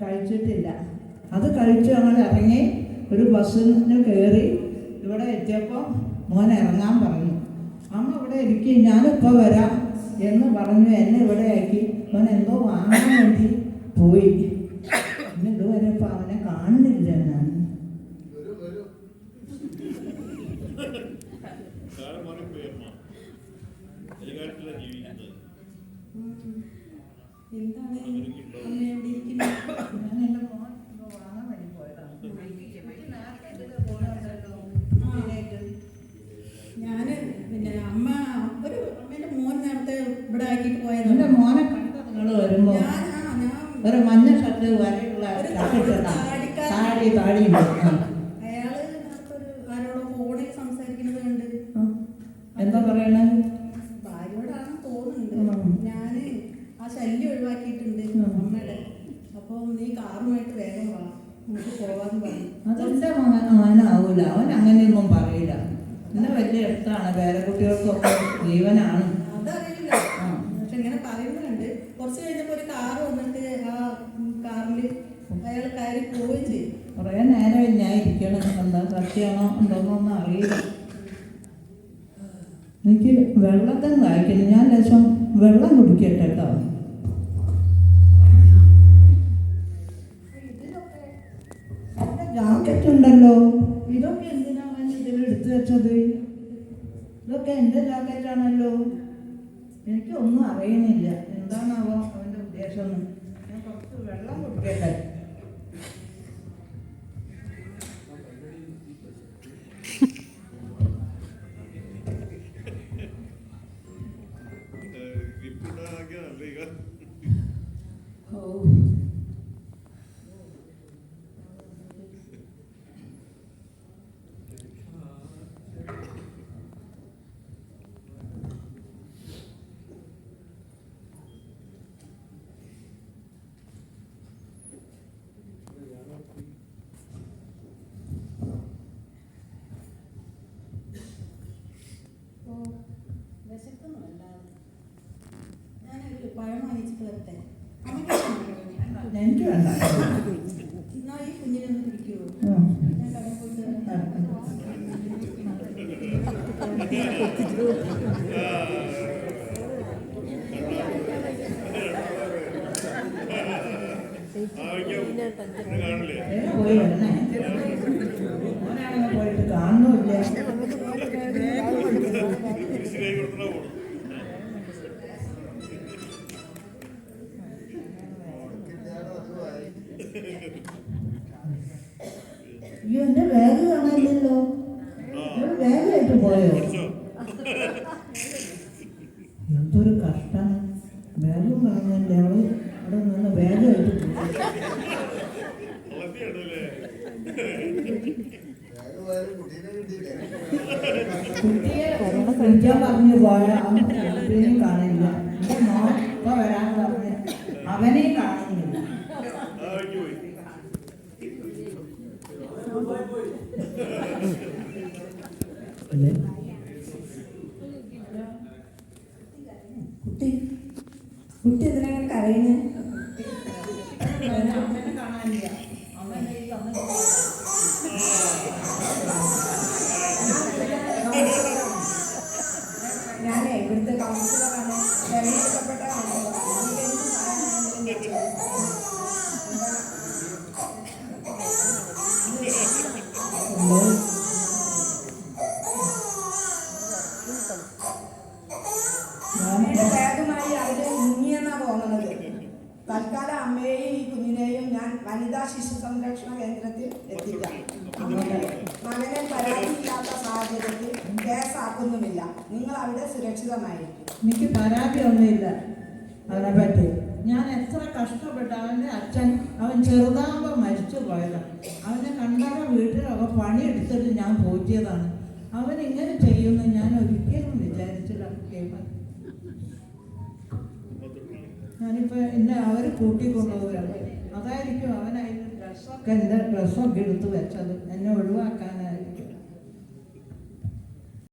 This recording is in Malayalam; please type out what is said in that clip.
കഴിച്ചിട്ടില്ല. അത് കഴിച്ചു ഞങ്ങൾ ഇറങ്ങി ഒരു ബസ്സിന് കയറി ഇവിടെ എത്തിയപ്പോൾ മോൻ ഇറങ്ങാൻ പറഞ്ഞു. അമ്മ ഇവിടെ ഇരിക്കും ഞാനിപ്പോൾ വരാം എന്ന് പറഞ്ഞു. എന്നെ ഇവിടെ ആക്കി. അവൻ എന്തോ വാങ്ങാൻ വേണ്ടി പോയി. പിന്നെ ഇതുവരെ ഇപ്പം അവനെ കാണുന്നില്ല ഞാൻ. എന്താണ് അമ്മ എവിടെ ഇരിക്കുന്നത് ഞാൻ എന്റെ മോൻ എന്തോ വാങ്ങാൻ വേണ്ടി പോയതാണ് നേരത്തെ ഇതിലെ പോകുന്നുണ്ടല്ലോ ഇതിലേക്ക്. ഞാൻ പിന്നെ അമ്മ ഒരു അമ്മേന്റെ മോൻ നേരത്തെ ഇവിടെ ആക്കിയിട്ട് എന്റെ പോയതാണ് മോനെ കണ്ട നിങ്ങൾ വരുമ്പോൾ ഞാൻ ആ ഞാൻ ഒരു മഞ്ഞ ഷർട്ട് വരെയുള്ള ഒരു ഷർട്ട് താടിക്കാരൻ. താടി താടി ഉണ്ട് ആ. അയാൾ നേരത്തെ ഒരു ആരോടോ ഫോണിൽ സംസാരിക്കുന്നത് കണ്ട്. ആ. എന്താ പറയണേ? ഭാര്യയോടാണെന്ന് തോന്നുന്നുണ്ട്. ഉം. ഞാൻ ആ ശല്യം ഒഴിവാക്കിയിട്ടുണ്ട് ഉം. അമ്മയുടെ. അപ്പൊ നീ കാറുമായിട്ട് വേഗം വാ. നമുക്ക് പോവാന്ന് പറഞ്ഞു. അതെന്റെ മകൻ അവനാവൂല. അവൻ അങ്ങനെയൊന്നും പറയില്ല. എന്നെ വലിയ ഇഷ്ടമാണ്. പേരക്കുട്ടികൾക്കൊക്കെ ജീവനാണ് അതറിയില്ല ആ. പക്ഷെ ഇങ്ങനെ പറയുന്നുണ്ട് കുറച്ച് കഴിഞ്ഞപ്പോ ഒരു കാറ് വന്നിട്ട് ആ കാറിൽ അയാൾ കയറി പോവുകയും ചെയ്യും കുറേ നേരം ഞാൻ ഇരിക്കണം എന്താ സത്യമാണോ ഉണ്ടോന്നൊന്നും അറിയില്ല. എനിക്ക് വെള്ളത്തിൽ വായിക്കണം ഞാൻ ലക്ഷം വെള്ളം കുടിക്കട്ടെ കേട്ടോ. ജാക്കറ്റ് ഉണ്ടല്ലോ. ഇതൊക്കെ എന്തിനാണ് ഇതിൽ എടുത്തു വെച്ചത്? ഇതൊക്കെ എന്റെ ജാക്കറ്റാണല്ലോ എനിക്കൊന്നും അറിയുന്നില്ല എന്താണാവോ അവന്റെ ഉദ്ദേശം ഞാൻ കുറച്ച് വെള്ളം കുടിക്കട്ടെ. ഓ അപ്പോ വിശക്കുന്നുമല്ല ഞാനൊരു പഴം വാങ്ങിച്ചിട്ട് വരട്ടെ അമ്മയ്ക്ക് എനിക്ക് വേണ്ട പോയി. വരണേ പോയിട്ട് കാണുന്നില്ല അയ്യോ എന്റെ ബാഗ് കാണാനില്ലല്ലോ. ബാഗായിട്ട് പോയോ? എന്തൊരു കഷ്ടം. ബാഗും കാണാനില്ല. അവൾ അവിടെ നിന്ന് ബാഗായിട്ട് കുട്ടിയെ പറഞ്ഞു പോയ കുട്ടിയെയും കാണില്ല എന്റെ മോൻ ഇപ്പൊ വരാൻ പറഞ്ഞ് അവനെയും കാണുന്നില്ല ആ വഴിക്ക് പോയി അല്ലേ? കുട്ടി കുട്ടി എന്തിനാ കരയുന്നത് അമ്മയുടെ ബാഗുമായി അതിൽ മുങ്ങിയെന്നാ തോന്നുന്നത് തൽക്കാലം അമ്മയെയും ഈ കുഞ്ഞിനെയും ഞാൻ വനിതാ ശിശു സംരക്ഷണ കേന്ദ്രത്തിൽ എത്തിക്കാം. മകനെ പരാതിയില്ലാത്ത സാഹചര്യത്തിൽ കേസാക്കുന്നുമില്ല. നിങ്ങൾ അവിടെ സുരക്ഷിതമായിരിക്കും. എനിക്ക് പരാതി ഒന്നുമില്ല അവനെ പറ്റി. ഞാൻ എത്ര കഷ്ടപ്പെട്ട അവന്റെ അച്ഛൻ അവൻ ചെറുതാകുമ്പോൾ മരിച്ചു പോയതാണ് അവനെ കണ്ടവ വീട്ടിലൊക്കെ പണിയെടുത്തിട്ട് ഞാൻ പോറ്റിയതാണ് അവൻ എങ്ങനെ ചെയ്യുമെന്ന് ഞാൻ ഒരിക്കലും വിചാരിച്ചില്ല കേൾക്കാൻ ഞാനിപ്പോൾ എന്നെ അവർ കൂട്ടിക്കൊണ്ടുപോവുകയാണ്. അതായിരിക്കും അവനായിട്ട് ഡ്രസ്സൊക്കെ എന്റെ ഡ്രസ്സൊക്കെ എടുത്ത് വെച്ചത്. എന്നെ ഒഴിവാക്കാൻ